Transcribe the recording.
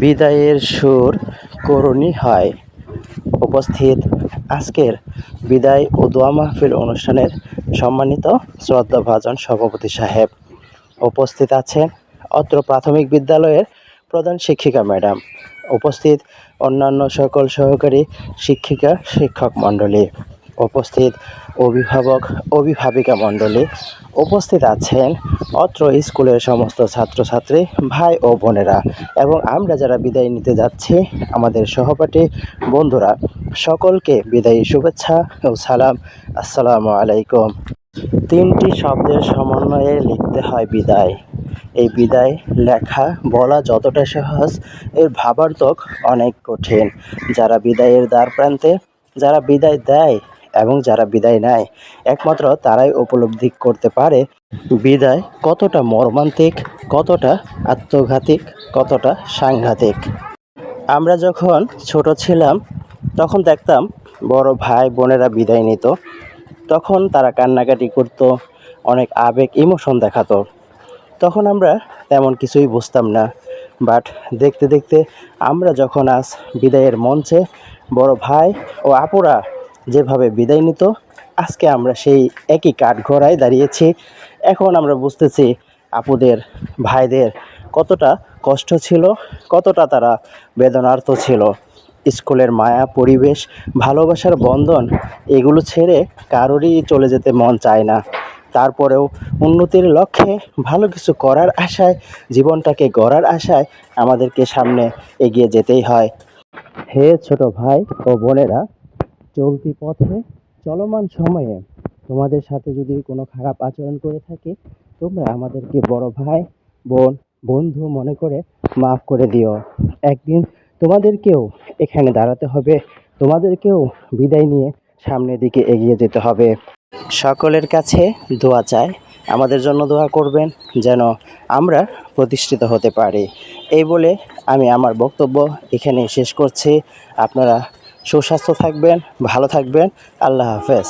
বিদায়ের সুর করুণী হয়। উপস্থিত আজকের বিদায় ও দোয়া মাহফিল অনুষ্ঠানের সম্মানিত শ্রদ্ধাভাজন সভাপতি সাহেব। উপস্থিত আছেন অত্র প্রাথমিক বিদ্যালয়ের প্রধান শিক্ষিকা ম্যাডাম। উপস্থিত অন্যান্য সকল সহকারী শিক্ষিকা, শিক্ষক মণ্ডলী। উপস্থিত অভিভাবক, অভিভাবিকা মণ্ডলী উপস্থিত আছেন অত্র স্কুলের সমস্ত ছাত্রছাত্রী, ভাই ও বোনেরা এবং আমরা যারা বিদায় নিতে যাচ্ছি, আমাদের সহপাঠী বন্ধুরা, সকলকে বিদায়ী শুভেচ্ছা ও সালাম। আসসালামু আলাইকুম। তিনটি শব্দের সমন্বয়ে লিখতে হয় বিদায়। এই বিদায় লেখা, বলা যতটা সহজ, এর ভাবার্থক অনেক কঠিন। যারা বিদায়ের দ্বার প্রান্তে যারা বিদায় দেয় এবং যারা বিদায় নেয়, একমাত্র তারাই উপলব্ধি করতে পারে বিদায় কতটা মর্মান্তিক, কতটা আত্মঘাতিক কতটা সাংঘাতিক। আমরা যখন ছোট ছিলাম, তখন দেখতাম বড় ভাই বোনেরা বিদায় নিত। তখন তারা কান্নাকাটি করতো, অনেক আবেগ, ইমোশন দেখাতো। তখন আমরা তেমন কিছুই বুঝতাম না। বাট দেখতে দেখতে আমরা যখন আজ বিদায়ের মঞ্চে বড় ভাই ও আপুরা যেভাবে বিদায় নিত, আজকে আমরা সেই একই কাঠঘোড়ায় দাঁড়িয়েছি। এখন আমরা বুঝতেছি আপুদের, ভাইদের কতটা কষ্ট ছিল, কতটা তারা বেদনার্থ ছিল। স্কুলের মায়া, পরিবেশ, ভালোবাসার বন্ধন, এগুলো ছেড়ে কারোরই চলে যেতে মন চায় না। তারপরেও উন্নতির লক্ষ্যে ভালো কিছু করার আশায়, জীবনটাকে গড়ার আশায় আমাদেরকে সামনে এগিয়ে যেতেই হয়। হে ছোট ভাই ও বোনেরা চলতি পথে চলমান সময়ে তোমাদের সাথে যদি কোনো খারাপ আচরণ করে থাকি, তোমরা আমাদেরকে বড় ভাই, বোন, বন্ধু মনে করে মাফ করে দিও। একদিন তোমাদেরকেও এখানে দাঁড়াতে হবে। তোমাদেরকেও বিদায় নিয়ে সামনের দিকে এগিয়ে যেতে হবে। সকলের কাছে দোয়া চাই। আমাদের জন্য দোয়া করবেন যেন আমরা প্রতিষ্ঠিত হতে পারি। এই বলে আমি আমার বক্তব্য এখানে শেষ করছি। আপনারা সুস্বাস্থ্য থাকবেন ভালো থাকবেন। আল্লাহ হাফেজ।